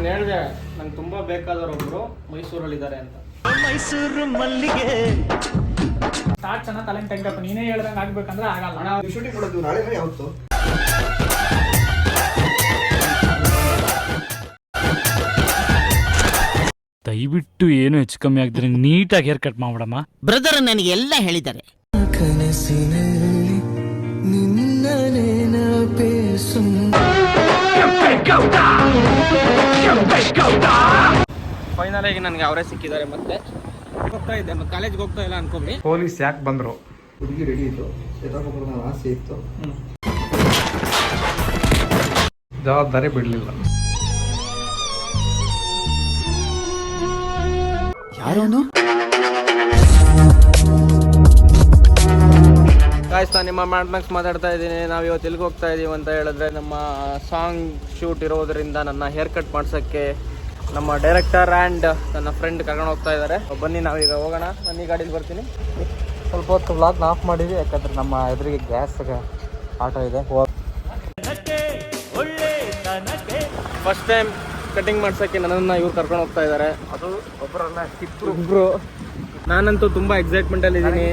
ನಾನು ಹೇಳಿದೆ ನಂಗೆ ತುಂಬಾ ಬೇಕಾದವರೊಬ್ರು ಮೈಸೂರಲ್ಲಿದ್ದಾರೆ ಅಂತ. ಮೈಸೂರು ಮಲ್ಲಿಗೆ. ಸ್ಟಾರ್ಟ್ ಚೆನ್ನಾಗಿ ತಲೆ ತೆಗ್ದಪ್ಪ ನೀನೇ ಹೇಳ್ದಂಗೆ ಆಗ್ಬೇಕಂದ್ರೆ ಆಗಲ್ಲ. ಶೂಟಿಂಗ್ ಮಾಡೋದು ನಾಳೆ ಯಾವತ್ತು? ದಯವಿಟ್ಟು ಏನು ಹೆಚ್ಚು ಕಮ್ಮಿ ಆಗದ್ರೆ ನೀಟಾಗಿ ಹೇರ್ ಕಟ್ ಮಾಡ್ಬಿಡಮ್ಮ. ಬ್ರದರ್ ನನಗೆ ಎಲ್ಲ ಹೇಳಿದ್ದಾರೆ. ಕನಸಿನಲ್ಲಿ ನಿನ್ನ ನೆನಪೇ ಫೈನಲ್ ಆಗಿ ನನಗೆ ಅವರೇ ಸಿಕ್ಕಿದ್ದಾರೆ ಮತ್ತೆ ಹೋಗ್ತಾ ಇದ್ದೆ ಮತ್ತೆ ಕಾಲೇಜ್ಗೆ ಹೋಗ್ತಾ ಇಲ್ಲ ಅನ್ಕೊಂಡ್ವಿ ಪೊಲೀಸ್ ಯಾಕೆ ಬಂದ್ರು ಹುಡುಗಿ ರೆಡಿ ಇತ್ತು ಆಸೆ ಇತ್ತು ಜವಾಬ್ದಾರಿ ಬಿಡ್ಲಿಲ್ಲ ಗಾಯ್ಸ್ ನಾನು ನಿಮ್ಮ ಮಾತಾಡ್ತಾ ಇದ್ದೀನಿ. ನಾವು ಇವತ್ತು ಇಲ್ಲಿಗೆ ಹೋಗ್ತಾ ಇದ್ದೀವಿ ಅಂತ ಹೇಳಿದ್ರೆ ನಮ್ಮ ಸಾಂಗ್ ಶೂಟ್ ಇರೋದರಿಂದ ನನ್ನ ಹೇರ್ ಕಟ್ ಮಾಡ್ಸೋಕ್ಕೆ ನಮ್ಮ ಡೈರೆಕ್ಟರ್ ಆ್ಯಂಡ್ ನನ್ನ ಫ್ರೆಂಡ್ ಕರ್ಕೊಂಡು ಹೋಗ್ತಾ ಇದ್ದಾರೆ ಬನ್ನಿ ನಾವೀಗ ಹೋಗೋಣ. ನಾನು ಈ ಗಾಡೀಲಿ ಬರ್ತೀನಿ. ಸ್ವಲ್ಪ ಹೊತ್ತು ಬ್ಲಾಗ್ ಆಫ್ ಮಾಡಿದ್ವಿ ಯಾಕಂದ್ರೆ ನಮ್ಮ ಎದುರಿಗೆ ಗ್ಯಾಸ್ ಆಟೋ ಇದೆ. ಫಸ್ಟ್ ಟೈಮ್ ಕಟಿಂಗ್ ಮಾಡ್ಸೋಕ್ಕೆ ನನ್ನನ್ನು ಇವ್ರು ಕರ್ಕೊಂಡು ಹೋಗ್ತಾ ಇದ್ದಾರೆ ಅದು ಒಬ್ಬರಲ್ಲ ಇಬ್ರು. ನಾನಂತೂ ತುಂಬಾ ಎಕ್ಸೈಟ್ಮೆಂಟ್ ಅಲ್ಲಿ ಇದ್ದೀನಿ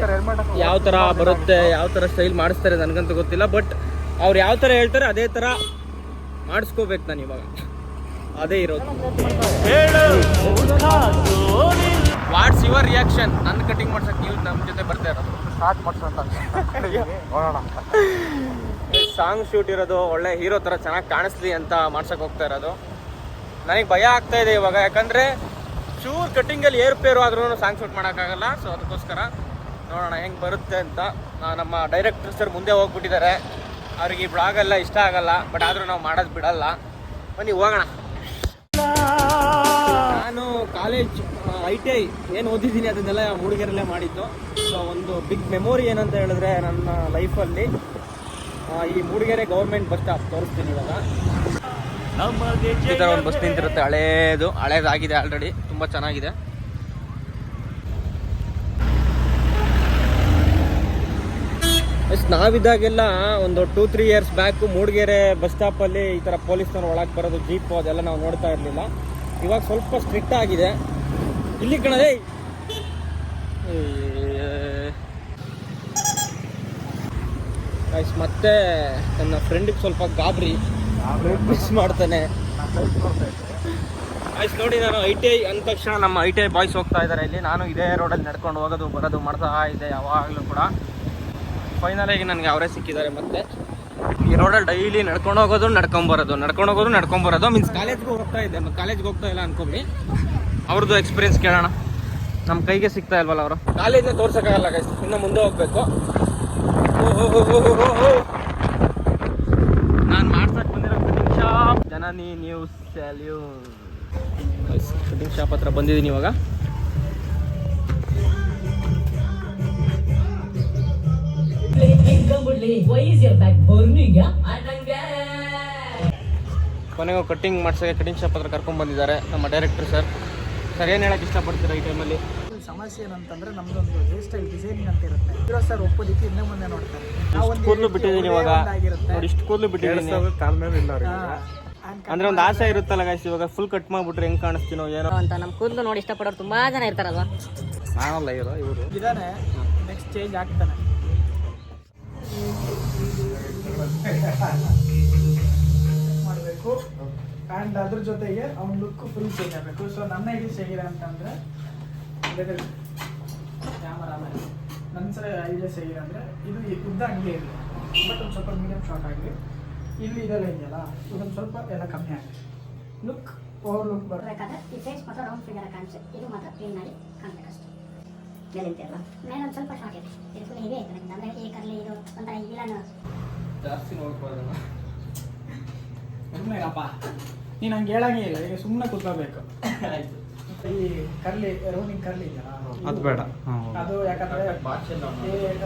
ಯಾವ ತರ ಬರುತ್ತೆ ಯಾವ ತರ ಸ್ಟೈಲ್ ಮಾಡಿಸ್ತಾರೆ ನನಗಂತೂ ಗೊತ್ತಿಲ್ಲ ಬಟ್ ಅವ್ರು ಯಾವ ತರ ಹೇಳ್ತಾರೆ ಅದೇ ತರ ಮಾಡಿಸ್ಕೋಬೇಕು ನಾನು ಇವಾಗ. ಅದೇ ಇರೋದು. ವಾಟ್ಸ್ ಯುವರ್ ರಿಯಾಕ್ಷನ್ ನನ್ನ ಕಟಿಂಗ್ ಮಾಡ್ಸಕ್ ನೀವು ನಮ್ಮ ಜೊತೆ ಬರ್ತಾ ಇರೋದು. ಸ್ಟಾರ್ಟ್ ಸಾಂಗ್ ಶೂಟ್ ಇರೋದು ಒಳ್ಳೆ ಹೀರೋ ತರ ಚೆನ್ನಾಗಿ ಕಾಣಿಸ್ಲಿ ಅಂತ ಮಾಡ್ಸಕ್ ಹೋಗ್ತಾ ಇರೋದು. ನನಗೆ ಭಯ ಆಗ್ತಾ ಇದೆ ಇವಾಗ ಯಾಕಂದ್ರೆ ಚೂರ್ ಕಟ್ಟಿಂಗಲ್ಲಿ ಏರ್ಪೇರು ಆದ್ರೂ ಸಾಂಗ್ ಶೂಟ್ ಮಾಡೋಕ್ಕಾಗಲ್ಲ. ಸೊ ಅದಕ್ಕೋಸ್ಕರ ನೋಡೋಣ ಹೆಂಗೆ ಬರುತ್ತೆ ಅಂತ. ನಮ್ಮ ಡೈರೆಕ್ಟರ್ ಸರ್ ಮುಂದೆ ಹೋಗ್ಬಿಟ್ಟಿದ್ದಾರೆ. ಅವ್ರಿಗೆ ಈ ಬ್ಲಾಗ್ ಎಲ್ಲ ಇಷ್ಟ ಆಗಲ್ಲ ಬಟ್ ಆದರೂ ನಾವು ಮಾಡೋದು ಬಿಡಲ್ಲ. ಬನ್ನಿ, ಹೋಗೋಣ. ನಾನು ಕಾಲೇಜ್ ಐ ಟಿ ಐ ಏನು ಓದಿದ್ದೀನಿ ಅದನ್ನೆಲ್ಲ ಮೂಡಿಗೆರಲ್ಲೇ ಮಾಡಿದ್ದು. ಸೊ ಒಂದು ಬಿಗ್ ಮೆಮೊರಿ ಏನಂತ ಹೇಳಿದ್ರೆ ನನ್ನ ಲೈಫಲ್ಲಿ ಈ ಮೂಡಿಗೆರೆ ಗೌರ್ಮೆಂಟ್ ಬಸ್ ಸ್ಟಾಪ್ ತೋರಿಸ್ತೀನಿ ಇವಾಗ. ಈ ಒಂದು ಬಸ್ ನಿಂತಿರುತ್ತೆ, ಹಳೇದು, ಹಳೇದಾಗಿದೆ ಆಲ್ರೆಡಿ ತುಂಬ ಚೆನ್ನಾಗಿದೆ. ನಾವಿದ್ದಾಗೆಲ್ಲ ಒಂದು two three years back Mudigere bus ಸ್ಟಾಪಲ್ಲಿ ಈ ಥರ ಪೊಲೀಸ್ನವ್ರು ಒಳಗೆ ಬರೋದು ಜೀಪು ಅದೆಲ್ಲ ನಾವು ನೋಡ್ತಾ ಇರಲಿಲ್ಲ. ಇವಾಗ ಸ್ವಲ್ಪ ಸ್ಟ್ರಿಕ್ಟ್ ಆಗಿದೆ. ಇಲ್ಲಿ ಕಣದೇ ಮತ್ತೆ ನನ್ನ ಫ್ರೆಂಡಿಗೆ ಸ್ವಲ್ಪ ಗಾಬರಿ. ಮಿಸ್ ಮಾಡ್ತಾನೆ. ಆಯ್ಸ್ ನೋಡಿ ನಾನು ಐ ಟಿ ಐ ಅಂದ ತಕ್ಷಣ ನಮ್ಮ ಐ ಟಿ ಐ ಬಾಯ್ಸ್ ಹೋಗ್ತಾ ಇದ್ದಾರೆ ಇಲ್ಲಿ. ನಾನು ಇದೇ ರೋಡಲ್ಲಿ ನಡ್ಕೊಂಡು ಹೋಗೋದು ಬರೋದು ಮಾಡ್ತಾ ಇದೆ ಯಾವಾಗಲೂ ಕೂಡ. ಫೈನಲಾಗಿ ಆಗಿ ನನಗೆ ಅವರೇ ಸಿಕ್ಕಿದ್ದಾರೆ ಮತ್ತೆ. ಈ ರೋಡಲ್ಲಿ ಡೈಲಿ ನಡ್ಕೊಂಡು ಹೋಗೋದು ನಡ್ಕೊಂಬರೋದು ನಡ್ಕೊಂಡು ಹೋಗೋದು ನಡ್ಕೊಂಡ್ ಬರೋದು ಮೀನ್ಸ್ ಕಾಲೇಜ್ಗೆ ಹೋಗ್ತಾ ಇದ್ದೆ. ಕಾಲೇಜ್ಗೆ ಹೋಗ್ತಾ ಇಲ್ಲ ಅನ್ಕೊಂಬಿ ಅವ್ರದ್ದು ಎಕ್ಸ್ಪೀರಿಯನ್ಸ್ ಕೇಳೋಣ. ನಮ್ಮ ಕೈಗೆ ಸಿಗ್ತಾ ಇಲ್ವಲ್ಲ ಅವರು? ಕಾಲೇಜ್ನ ತೋರ್ಸೋಕ್ಕಾಗಲ್ಲ ಗೈಸ್ ಇನ್ನು ಮುಂದೆ ಹೋಗ್ಬೇಕು ನಾನು ಮಾಡ್ಸಕ್ ಬಂದಿರೋ ಕಟಿಂಗ್ ಶಾಪ್ ಜನನಿ ನ್ಯೂಸ್ ಸ್ಯಾಲ್ಯೂ ಕಟಿಂಗ್ ಶಾಪ್ ಹತ್ರ ಬಂದಿದ್ದೀನಿ ಇವಾಗ? ಕೊನೆಗೂ ಕಟಿಂಗ್ ಮಾಡ್ಸೋಕೆ ಕಟಿಂಗ್ ಶಾಪ್ ಹತ್ರ ಕರ್ಕೊಂಡ್ ಬಂದಿದ್ದಾರೆ ನಮ್ಮ ಡೈರೆಕ್ಟರ್ ಸರ್ ಸರ್ ಏನು ಹೇಳಕ್ ಇಷ್ಟಪಡ್ತೀರಾ ಈ ಟೈಮಲ್ಲಿ ಸಮಸ್ಯೆ ಏನಂತಂದ್ರೆ ನಮ್ದೊಂದು ಹೇರ್ ಸ್ಟೈಲ್ ಡಿಸೈನಿಂಗ್ ಅಂತ ಇರುತ್ತೆ. ಹೀರೋ ಸರ್ ಒಪ್ಪೋದಿಕ್ಕೆ ಇನ್ನೂ ಮುಂದೆ ನೋಡ್ತಾರೆ. ನಾವು ಒಂದು ಕೂದಲು ಬಿಟ್ಟಿದ್ದೀನಿ ಇವಾಗ. ಇಷ್ಟು ಕೂದಲು ಬಿಟ್ಟಿದ್ದೀನಿ. ಅಂದ್ರೆ ಒಂದು ಆಸೆ ಇರುತ್ತಲ್ಲ ಗಾಯ್ಸ್ ಇವಾಗ ಫುಲ್ ಕಟ್ ಮಾಡ್ಬಿಟ್ರೆ ಹೆಂಗ್ ಕಾಣಿಸ್ತೀನೋ ಏನೋ. ಅಂತ ನಮ್ಮ ಕೂದಲು ನೋಡಿ ಇಷ್ಟಪಡೋರು ತುಂಬಾ ಜನ ಇರ್ತಾರಲ್ವಾ? ನಾನಲ್ಲ ಇರೋ ಇವರು. ಇದಾನೆ ನೆಕ್ಸ್ಟ್ ಚೇಂಜ್ ಆಗ್ತಾನೆ. ಮಾಡಬೇಕು. ಆ್ಯಂಡ್ ಅದ್ರ ಜೊತೆಗೆ ಅವ್ನ ಲುಕ್ ಫುಲ್ ಚೇಂಜ್ ಆಗಬೇಕು. ಸೊ ನನ್ನ ಐಡಿಯಾಸ್ ಹೇಗಿದೆ ಅಂತಂದ್ರೆ ಕ್ಯಾಮರಾಮನ್ ನನ್ನ ಸಲ ಐಡಿಯಾಸ್ ಹೇಗಿದೆ ಅಂದರೆ ಇದು ಈ ಉದ್ದ ಹಂಗೆ ಇರಲಿ ಬಟ್ ಒಂದು ಸ್ವಲ್ಪ ಮೀಡಿಯಂ ಶಾರ್ಟ್ ಆಗಲಿ. ಇಲ್ಲಿ ಇದೆಲ್ಲ ಇದೆಯಲ್ಲ? ಇದೊಂದು ಸ್ವಲ್ಪ ಎಲ್ಲ ಕಮ್ಮಿ ಆಗಲಿ. ಲುಕ್ ಓವರ್ ಲುಕ್ ಬರ ಬೇಕಾದ್ರೆ ಈ ಫೇಸ್ ಮಾತ್ರ ರೌಂಡ್ ಫಿಗರ್ ಕಾಣಿಸುತ್ತೆ ಇದು ಮಾತ್ರ ಕ್ಲೀನ್ ಮಾಡಿ ಕಾಣ್ಬೇಕಷ್ಟೇ. ಮೇಲಿಂತೆಲ್ಲ ಮೇಲೆ ಒಂದು ಸ್ವಲ್ಪ ಶಾರ್ಟ್ ಇದೆ. ಇದು ಫುಲ್ ಹೆವಿ ಆಯ್ತು ನನಗೆ ಅಂದರೆ ಈ ಕರ್ಲಿ ಇದು ಒಂಥರ ಈ ವಿಲನ್ ಜಾಸ್ತಿ ಸುಮ್ಮನೆಗಪ್ಪ ನೀನು ಹಂಗೆ ಹೇಳಂಗೇ ಇಲ್ಲ. ಈಗ ಸುಮ್ಮನೆ ಕೂತ್ಕೋಬೇಕು. ಆಯ್ತು. ಈ ಕರ್ಲಿ ರೌಂಡಿಂಗ್ ಕರ್ಲಿ ಇದೆಯಲ್ಲ ಅದು ಬೇಡ. ಅದು ಯಾಕಂದ್ರೆ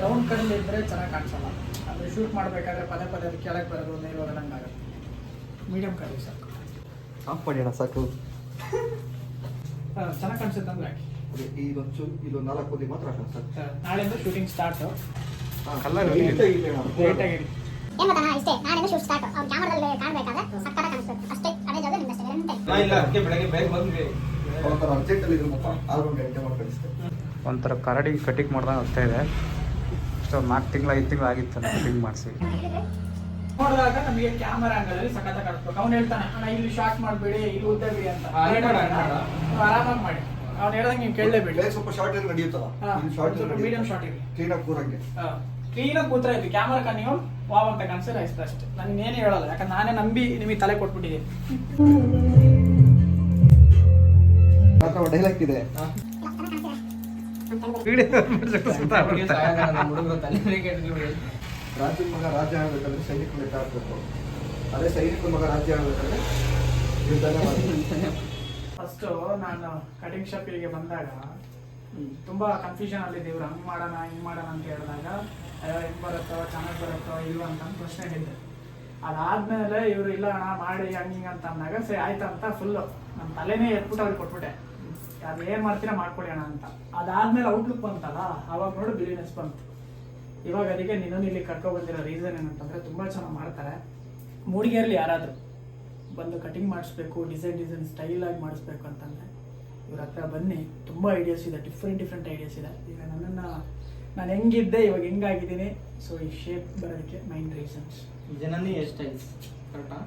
ರೌಂಡ್ ಕರ್ಲಿ ಇದ್ರೆ ಚೆನ್ನಾಗಿ ಕಾಣಿಸಲ್ಲ. ಅಂದ್ರೆ ಶೂಟ್ ಮಾಡ್ಬೇಕಾದ್ರೆ ಪದೇ ಪದೇ ಅದು ಕೆಳಗೆ ಬರೋದು ನೀರು ಹೊರಡಂಗೆ ಆಗುತ್ತೆ. ಮೀಡಿಯಂ ಕರ್ಲಿ ಸಾಕು. ಆಫ್ ಮಾಡಿ ಅಣ್ಣ ಸಾಕು. ಚೆನ್ನಾಗಿ ಕಾಣಿಸುತ್ತೆ ಅಂದ್ರೆ ಹಾಕಿ ಇದೊಂದು ಇದು ನಾಲ್ಕು ಕೋದಿ ಮಾತ್ರ ಹಾಕೋಣ ಸಾಕು ನಾಳೆಯಿಂದ ಶೂಟಿಂಗ್ ಸ್ಟಾರ್ಟ್ ಕಲರ್ ನೀಟಾಗಿ ಲೇಟಾಗಿ ಏನು ಗೊತ್ತಾ ಇಷ್ಟೇ. ನಾಳೆ ಶೂಟ್ ಸ್ಟಾರ್ಟ್ ಕ್ಯಾಮರಾದಲ್ಲಿ ಕಾಣಬೇಕಾದ್ರೆ ಸಕ್ಕತ್ತ ಕಾಣಿಸುತ್ತೆ. ಅಷ್ಟೇ ಅದೇ ಜಾಗ ಇಲ್ಲ ಅದಕ್ಕೆ ಬೆಳಗ್ಗೆ ಬೇಗ ಬಂದ್ವಿ. ಅವತ್ತರ ಅರ್ಜೆಂಟಲ್ಲಿ ಆರು ಗಂಟೆ ಮಾಡಿ ಕಳಿಸ್ತೆ ಒಂಥರ ಕರಡಿ ಕಟಿಂಗ್ ಮಾಡ್ದಂಗೆ ಆಗ್ತಾ ಇದೆ. ಅಷ್ಟು ಒಂದು ನಾಲ್ಕು ತಿಂಗಳು ಐದು ತಿಂಗಳು ಆಗಿತ್ತು ಕಟಿಂಗ್ ಮಾಡಿಸಿ. ನೋಡಿದಾಗ ನಮಗೆ ಕ್ಯಾಮರಾ ಆಂಗಲ್ ಅಲ್ಲಿ ಸಖತ್ ಕಾಣಿಸ್ಬೇಕು. ಅವ್ನು ಹೇಳ್ತಾನೆ ಅಣ್ಣ ಇಲ್ಲಿ ಶಾರ್ಟ್ ಮಾಡಬೇಡಿ ಇಲ್ಲಿ ಉದ್ದ ಬಿಡಿ ಅಂತ. ಆರಾಮಾಗಿ ಮಾಡಿ. ಅವ್ನು ಹೇಳ್ದಂಗೆ ನೀವು ಕೇಳಲೇಬೇಡಿ ಸ್ವಲ್ಪ ಶಾರ್ಟ್ ಇದ್ರೆ ನಡೆಯುತ್ತಲ್ಲ? ಶಾರ್ಟ್ ಸ್ವಲ್ಪ ಮೀಡಿಯಂ ಶಾರ್ಟ್ ಇರಲಿ ಕ್ಲೀನಾಗಿ ಕೂರಂಗೆ. ಕ್ಲೀನಾಗಿ ಕೂತ್ರ ಇದ್ದು ಕ್ಯಾಮರಾ ನೀವು ವಾವ್ ಅಂತ ಕಾಣಿಸಿದ್ರೆ ಅಷ್ಟೇ ಅಷ್ಟೇ. ನಾನು ಇನ್ನೇನು ಹೇಳಲ್ಲ ಯಾಕಂದ್ರೆ ನಾನೇ ನಂಬಿ ನಿಮಗೆ ತಲೆ ಕೊಟ್ಬಿಟ್ಟಿದ್ದೀನಿ. ಡೈಲಾಗ್ ಇದೆ. ರಾಜ್ಯದ ಮಗ ರಾಜ್ಯ ಆಗಬೇಕಂದ್ರೆ ಸೈನಿಕರು ಹಾಕ್ಬೇಕು ಅದೇ ಸೈನಿಕರ ಮಗ ರಾಜ್ಯ ಆಗಬೇಕಂದ್ರೆ ಫಸ್ಟ್ ನಾನು ಕಟಿಂಗ್ ಶಾಪಿಗೆ ಬಂದಾಗ ತುಂಬಾ ಕನ್ಫ್ಯೂಷನ್ ಅಲ್ಲಿ ಇವ್ರು ಹಂಗ್ ಮಾಡೋಣ ಹಿಂಗ್ ಮಾಡೋಣ ಅಂತ ಹೇಳಿದಾಗ ಅಯ್ಯೋ ಹೆಂಗ್ ಬರುತ್ತೋ ಚೆನ್ನಾಗಿ ಬರುತ್ತೋ ಇಲ್ವ ಅಂತ ಪ್ರಶ್ನೆ ಹೇಳಿದ್ದೆ. ಅದಾದ್ಮೇಲೆ ಇವ್ರು ಇಲ್ಲ ಅಣ್ಣ ಮಾಡಿ ಹಂಗ್ ಹಿಂಗ್ ಅಂತ ಅಂದಾಗ ಸರಿ ಆಯ್ತು ಅಂತ ಫುಲ್ಲು ನಮ್ಮ ತಲೆನೇ ಎತ್ಬಿಟ್ಟು ಅವ್ರಿಗೆ ಕೊಟ್ಬಿಟ್ಟೆ. ಅದು ಏನ್ ಮಾಡ್ತೀರಾ ಮಾಡ್ಕೊಳ್ಳೋಣ ಅಣ್ಣ ಅಂತ. ಅದಾದ್ಮೇಲೆ ಔಟ್ಲುಕ್ ಬಂತಲ್ಲ ಅವಾಗ ನೋಡು ಬಿಲಿನೆಸ್ ಬಂತು. ಇವಾಗ ಅದಕ್ಕೆ ನಿನ್ನನ್ನು ಇಲ್ಲಿ ಕರ್ಕೊ ಬಂದಿರೋ ರೀಸನ್ ಏನಂತಂದ್ರೆ ತುಂಬಾ ಚೆನ್ನಾಗಿ ಮಾಡ್ತಾರೆ. ಮೂಡಿಗೆಯಲ್ಲಿ ಯಾರಾದರೂ ಬಂದು ಕಟಿಂಗ್ ಮಾಡಿಸ್ಬೇಕು ಡಿಸೈನ್ ಡಿಸೈನ್ ಸ್ಟೈಲ್ ಆಗಿ ಮಾಡಿಸ್ಬೇಕು ಅಂತಂದ್ರೆ ಇವ್ರ ಹತ್ರ ಬನ್ನಿ. ತುಂಬ ಐಡಿಯಾಸ್ ಇದೆ ಡಿಫ್ರೆಂಟ್ ಡಿಫ್ರೆಂಟ್ ಐಡಿಯಾಸ್ ಇದೆ. ಈಗ ನನ್ನನ್ನು ನಾನು ಹೆಂಗಿದ್ದೆ ಇವಾಗ ಹೆಂಗಾಗಿದ್ದೀನಿ. ಸೊ ಈ ಶೇಪ್ ಬರೋದಕ್ಕೆ main reasons Janani hair styles ಕರೆಕ್ಟಾ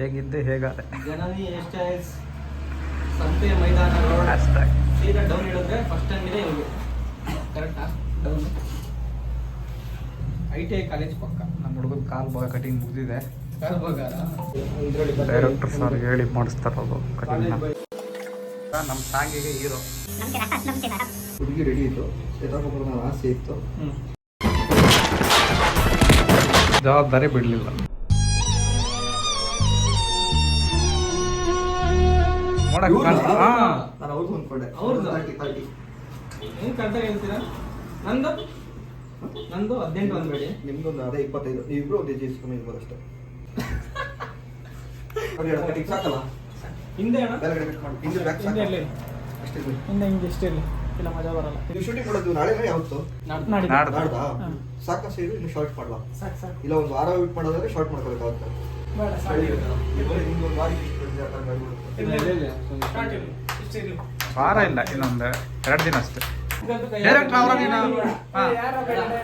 ಹೇಗಿದ್ದೆ ಹೇಗಾದೆ. ಜನನಿ ಹೇರ್ ಸ್ಟೈಲ್ಸ್ ಸಂತೆ ಮೈದಾನ ರೋಡ್ ಸೀದಾ ಡೌನ್ ಇಳಿದ್ರೆ ಫಸ್ಟ್ ಟೈಮಿದೆ ಇವ್ರಿಗೆ. ಕರೆಕ್ಟಾ down I T I college ಪಕ್ಕ. ನಮ್ಮ ಹುಡುಗನ ಕಾಲು ಭಾಗ ಕಟಿಂಗ್ ಮುಗಿದಿದೆ. ಡೈರೆಕ್ಟರ್ ಸರ್ ಹೇಳಿ ಮಾಡಿಸ್ತಾರದು ಕಟಿಂಗ್ನ ನಮ್ಮ ಸಾಂಗಿಗೆ ಹೀರೋ ಹುಡುಗಿ ರೆಡಿ ಇತ್ತು. ಆಸೆ ಇತ್ತು. ಜವಾಬ್ದಾರಿ ಬಿಡಲಿಲ್ಲ. ನೋಡಕ್ ಇವ್ರನ್ನ? ಕಾಣ್ತಾ- ಹಾ. ನಾನು ಅವ್ರದ್ದು ಅಂದ್ಕೊಂಡೆ ಅವ್ರ್ದು? ತರ್ಟಿ ತರ್ಟಿ ಏನು ಕರೆಕ್ಟಾಗಿ ಹೇಳ್ತೀರಾ? ನಂದು? ನಂದು ಹದಿನೆಂಟು ಅಂದ್ಬೇಡಿ. ನಿಮ್ದೊಂದು ಅದೇ ಇಪ್ಪತ್ತೈದು. ಇಬ್ರು ಒಂದು ಇರ್ಬೋದು ಅಷ್ಟೇ ಸಾಕಲ್ಲ? ಹಿಂದೆ ಅಣ್ಣ. ಬೇರೆ ಕಟ್ ಮಾಡಿ. ಹಿಂದೆ ಬ್ಯಾಕ್ ಹಿಂದೆ ಇರಲಿ ಅಷ್ಟೇ ಇರ್ಲಿ. ಹಿಂದೆ ಹಿಂಗೆ ಇರಲಿ. ಇಲ್ಲ ಮಜಾ ಬರಲ್ಲ. ನೀವು ಶೂಟಿಂಗ್ ಮಾಡೋದು ನಾಳೆ ಯಾವತ್ತು? ನಾಡ್ದು. ನಾಡಿದ್ದು. ನಾಡ್ದು. ನಾಡ್ದಾ? ಹಾ. ಸಾಕ ಇನ್ನು ಶಾರ್ಟ್ ಮಾಡ್ಲಾ? ಸಾಕು ಸಾಕು. ಇಲ್ಲ ಒಂದು ವಾರ ವೇಟ್ ಮಾಡೋದಾದ್ರೆ ಶಾರ್ಟ್ ಮಾಡ್ಕೋಬೇಕಾಗುತ್ತೆ ವಾರ. ಇಲ್ಲ, ಇನ್ನೊಂದು ಎರಡು ದಿನ ಅಷ್ಟೇ. ಡೈರೆಕ್ಟರ್ ಅವರ ನೀನು?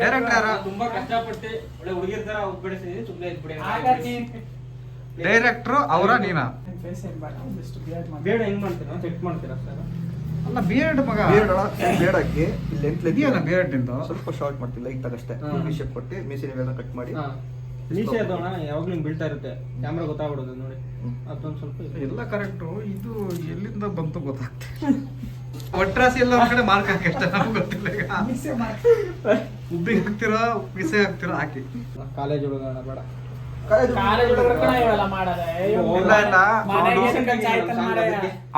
ಡೈರೆಕ್ಟರ್ ಯಾರೋ? ನಾನು ತುಂಬಾ ಕಷ್ಟಪಟ್ಟು ಒಳ್ಳೆ ಹುಡುಗಿರ್ ತರ ಸುಮ್ಮನೆ ಇದ್ಬಿಡಿ ಡೈರೆಕ್ಟ್ರು ಅವರ ನೀನ? ಬೇಡ ಬಿಯರ್ಡ್ ಹೆಂಗ್ ಮಾಡ್ತೀರಾ? ಚೆಕ್ ಮಾಡ್ತೀರಾ ಸರ್ ಅಲ್ಲ ಬಿ ಎಡ್ ಮಗ ಬೇಡ ಬೇಡ ಹಾಕಿ ಇಲ್ಲಿ ಲೆಂತ್ ಇದೆಯಲ್ಲ ಬಿಯರ್ಡ್ ನಿಂದು? ಸ್ವಲ್ಪ ಶಾರ್ಟ್ ಮಾಡ್ತಿಲ್ಲ ಈಗ ಅಷ್ಟೇ. ಹಾ. ಶೇಪ್ ಕೊಟ್ಟು ಮೀಸಿನ ಕಟ್ ಮಾಡಿ. ಯಾವಾಗ್ಲೂ ಬೀಳ್ತಾ ಇರುತ್ತೆ. ಕ್ಯಾಮ್ರಾ ಗೊತ್ತಾಗ್ಬಿಡೋದು ನೋಡಿ. ಅದೊಂದು ಸ್ವಲ್ಪ ಎಲ್ಲ ಕರೆಕ್ಟು ಇದು ಎಲ್ಲಿಂದ ಬಂತು ಗೊತ್ತಾಗ್ತದೆ ಒಟ್ರಾಸಿ ಎಲ್ಲ ಒಂದ್ ಕಡೆ ಮಾರ್ಕ್ ಹಾಕಿ ನಮ್ಗೆ ಗೊತ್ತಿಲ್ಲ ಈಗ. ಹಾಕ್ತಿರೋ ಉಬ್ಬಿಗೆ ಹಾಕ್ತೀರಾ ಪಿಸೆ ಹಾಕ್ತೀರಾ ಹಾಕಿ. ಕಾಲೇಜ್ ಹುಡುಗ ಅಣ್ಣ ಬೇಡ?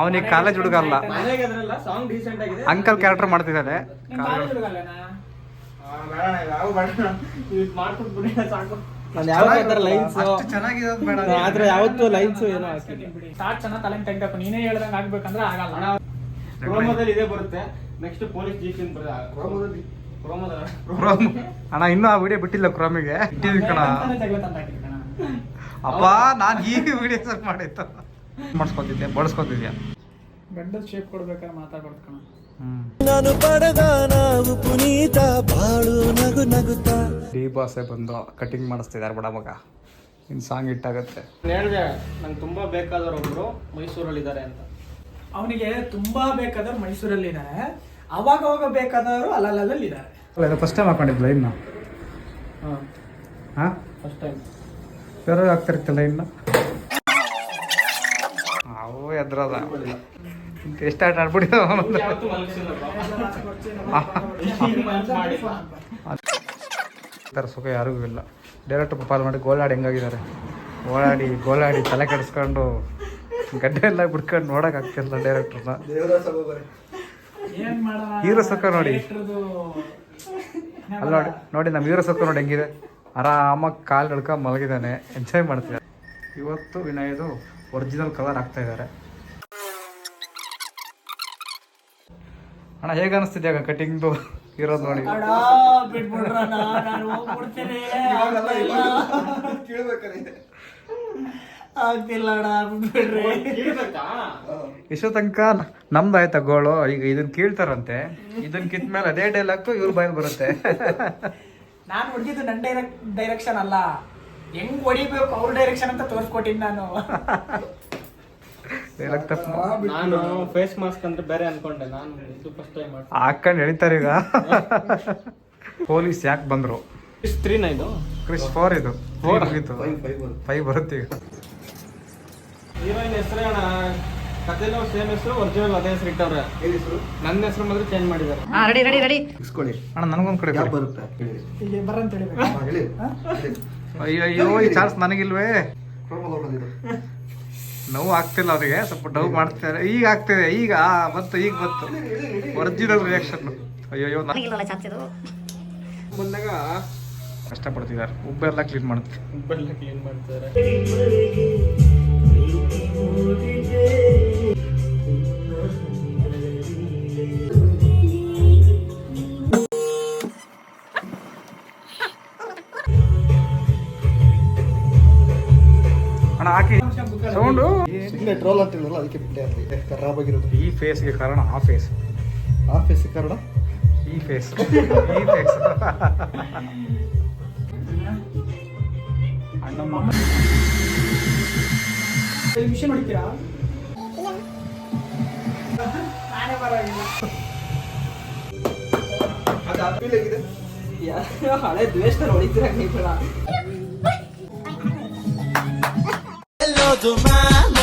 ಅವನಿಗೆ ಕಾಲೇಜ್ ಹುಡುಗ ಅಲ್ಲ. ಮನೆಗೆ ಅದ್ರಲ್ಲ ಸಾಂಗ್ ಡೀಸೆಂಟ್ ಆಗಿದೆ. ಅಂಕಲ್ ಕ್ಯಾರೆಕ್ಟರ್ ಮಾಡ್ತಿದ್ದಾನೆ. ಮಾಡ್ಕೊಟ್ಬಿಡಿ ಸಾಕು. ನಾನು ಯಾವ ಲೈನ್ಸ್ ಅಷ್ಟು ಚೆನ್ನಾಗಿದೆ ಬೇಡ ಆದ್ರೆ ಯಾವತ್ತೂ ಲೈನ್ಸ್ ಏನೋ ಹಾಕಿಲ್ಲ. ಸ್ಟಾರ್ಟ್ ಚೆನ್ನಾಗಿ ತಲೆಗೆ ತೆಗ್ದಪ್ಪ ನೀನೇ ಹೇಳ್ದಂಗೆ ಆಗ್ಬೇಕಂದ್ರೆ ಆಗಲ್ಲ. ಕ್ರೋಮದಲ್ಲಿ ಇದೇ ಬರುತ್ತೆ. ನೆಕ್ಸ್ಟ್ ಪೊಲೀಸ್ ಜೀಪ್ ಬರುತ್ತೆ. ಕ್ರೋಮದಲ್ಲಿ? ಕ್ರೋಮದ ಕ್ರೋಮ್ ಅಣ್ಣ ಇನ್ನೂ ಆ ವಿಡಿಯೋ ಬಿಟ್ಟಿಲ್ಲ ಕ್ರೋಮಿಗೆ ಇಟ್ಟಿದ್ದೀನಿ ಕಣ. ಅಪ್ಪ ನಾನು ಈಗ ವಿಡಿಯೋ ಮಾಡಿತ್ತು ಮಾಡಿಸ್ಕೊತಿದ್ದೆ ಬಳಸ್ಕೊತಿದ್ಯಾ? ಗಂಡದ ಶೇಪ್ ಕೊಡ್ಬೇಕಾದ್ರೆ ಮಾತಾಡ್ಬಾರ್ದು ಕಣ. ನಾನು ಪಡೆದ ನಾವು ಪುನೀತ ಬಾಳು ನಗು ನಗುತ್ತಾ ಡಿ ಬಾಸೆ ಬಂದು ಕಟಿಂಗ್ ಮಾಡಿಸ್ತಿದ್ದಾರೆ ಬಡ ಮಗ. ಇನ್ನು ಸಾಂಗ್ ಇಟ್ಟಾಗತ್ತೆ ಹೇಳಿದೆ ನಂಗೆ ತುಂಬಾ ಬೇಕಾದವ್ರು ಒಬ್ರು ಮೈಸೂರಲ್ಲಿ ಇದ್ದಾರೆ ಅಂತ. ಅವನಿಗೆ ತುಂಬಾ ಬೇಕಾದವ್ರು ಮೈಸೂರಲ್ಲಿ ಇದ್ದಾರೆ ಅವಾಗ ಅವಾಗ ಬೇಕಾದವರು ಅಲ್ಲಲ್ಲಲ್ಲಿ ಇದ್ದಾರೆ ಇದು ಫಸ್ಟ್ ಟೈಮ್ ಹಾಕೊಂಡಿದ್ಲ ಇನ್ನು? ಹಾಂ. ಹಾಂ? ಫಸ್ಟ್ ಟೈಮ್ ಬೇರೆ ಆಗ್ತಿರ್ತಿಲ್ಲ ಇನ್ನು? ಅವು ಎದ್ರದ ಎಷ್ಟು ಆಟ ಆಡ್ಬಿಟ್ಟಿದ ಸುಖ ಯಾರಿಗೂ ಇಲ್ಲ. ಡೈರೆಕ್ಟ್ ಪಾಲ್ ಮಾಡಿ ಗೋಲಾಡಿ ಹೆಂಗಾಗಿದ್ದಾರೆ? ಓಡಾಡಿ ಗೋಲಾಡಿ ತಲೆ ಕೆಡಿಸ್ಕೊಂಡು ಗಡ್ಡೆ ಎಲ್ಲ ಬಿಡ್ಕೊಂಡು ನೋಡಕ್ ಆಗ್ತಿಲ್ಲ ಡೈರೆಕ್ಟರ್ನ ಹೀರ ಸುಖ ನೋಡಿ. ಅಲ್ಲ ಅಲ್ಲಿ ನೋಡಿ ನೋಡಿ ನಮ್ಮ ಹೀರೋ ಸುಖ ನೋಡಿ ಹೆಂಗಿದೆ. ಆರಾಮಾಗಿ ಕಾಲು ಹಿಡ್ಕ ಮಲಗಿದ್ದಾನೆ. ಎಂಜಾಯ್ ಮಾಡ್ತಿದ್ದಾರೆ. ಇವತ್ತು ವಿನಯದು ಒರಿಜಿನಲ್ ಕಲರ್ ಆಗ್ತಾ ಇದ್ದಾರೆ. ಅಣ್ಣ, ಹೇಗೆ ಅನಿಸ್ತಿದ್ಯಾಗ ಕಟಿಂಗ್ದು ಇರೋದು ನೋಡಿ. ಅಡಾ ನಾನು ಹೋಗ್ಬಿಡ್ತೀನಿ. ಆಗ್ತಿಲ್ಲ. ಇಷ್ಟೋ ತನಕ ನ- ನಮ್ದು ಆಯ್ತಾ ಗೋಳು? ಈಗ ಇದನ್ನ ಕೇಳ್ತಾರಂತೆ. ಇದನ್ನ ಕಿತ್ಮೇಲೆ ಅದೇ ಡೈಲಾಗ್ ಇವ್ರ ಬಾಯಲ್ಲಿ ಬರುತ್ತೆ. ನಾನು ಹೊಡೆದಿದ್ದು ನನ್ನ ಡೈರೆಕ್ಟ್ ಡೈರೆಕ್ಷನ್ ಅಲ್ಲ. ಹೆಂಗ್ ಹೊಡಿಬೇಕು ಅವ್ರ ಡೈರೆಕ್ಷನ್ ಅಂತ ತೋರಿಸ್ಕೊಟ್ಟಿನಿ ನಾನು. ತಪ್ಪು ನಾನು ಫೇಸ್ ಮಾಸ್ಕ್ ಅಂದ್ರೆ ಬೇರೆ ಅನ್ಕೊಂಡೆ ನಾನು ಇದು ಫಸ್ಟ್ ಟೈಮ್ ಮಾಡ್ತೀನಿ. ಹಾಕೊಂಡು ಎಳಿತಾರೆ ಈಗ. ಪೊಲೀಸ್ ಯಾಕೆ ಬಂದ್ರು? ತ್ರೀನ ಇದು? ಕ್ರಿಸ್ ಫೋರ್ ಇದು. ಫೋರ್ ಆಗಿತ್ತು ಫೈವ್ ಬರುತ್ತೆ. ಈಗ. ಹೀರೋಯಿನ್ ಹೆಸರು ಅಣ್ಣ. ಕಥೆಲೂ ಸೇಮ್ ಹೆಸರು ಒರಿಜಿನಲ್ ಅದೇ ಹೆಸರು ಇಟ್ಟವ್ರೆ. ನನ್ನ ಹೆಸರು ಮಾತ್ರ ಚೇಂಜ್ ಮಾಡಿದಾರೆ ರೆಡಿ ರೆಡಿ ರೆಡಿ ಇಸ್ಕೊಳ್ಳಿ. ಅಣ್ಣ ನನಗೊಂದು ಕಡೆ ಯಾವ ಬರುತ್ತೆ? ಇಲ್ಲಿ ಬರಂತ ಹೇಳಿ. ಅಯ್ಯೋ ಅಯ್ಯೋ ಈ ಚಾನ್ಸ್ ನನಗಿಲ್ವೇ. ನೋವು ಆಗ್ತಿಲ್ಲ ಅವರಿಗೆ ಸ್ವಲ್ಪ ಡವ್ ಮಾಡ್ತಿದ್ದಾರೆ. ಈಗ ಆಗ್ತಿದೆ ಈಗ ಬಂತು ಈಗ ಬಂತು. ಒರಿಜಿನಲ್ ರಿಯಾಕ್ಷನ್ ಅಯ್ಯೋ ಬಂದಾಗ ಕಷ್ಟಪಡ್ತಿದ್ದಾರೆ. ಉಬ್ಬೆಲ್ಲ ಕ್ಲೀನ್ ಮಾಡುತ್ತೆ ಉಬ್ಬೆಲ್ಲ ಕ್ಲೀನ್ ಮಾಡ್ತಾರೆ. ಸೌಂಡು? ಸುಮ್ಮನೆ ಟ್ರೋಲ್ ಅಂತ ಹೇಳಿದ್ರಲ್ಲ ಅದಕ್ಕೆ ಬಿಟ್ಟೆ ಅಲ್ಲಿ ಖರಾಬ್ ಆಗಿರೋದು ಈ ಫೇಸ್ಗೆ ಕಾರಣ ಆ ಫೇಸ್ ಆ ಫೇಸ್ ಕಾರಣ? ಈ ಫೇಸ್ ಈ ಫೇಸ್ ಮಿಷನ್ ಹೊಡಿತೀರಾ ನಾನೇ ಬರೋಗಿಲ್ಲ ಅದು ಹೇಗಿದೆ ಹಳೆ ದ್ವೇಷದಲ್ಲಿ ಹೊಡಿತೀರ ನೀವು ಎಲ್ಲೋದು ಮ್ಯಾಲ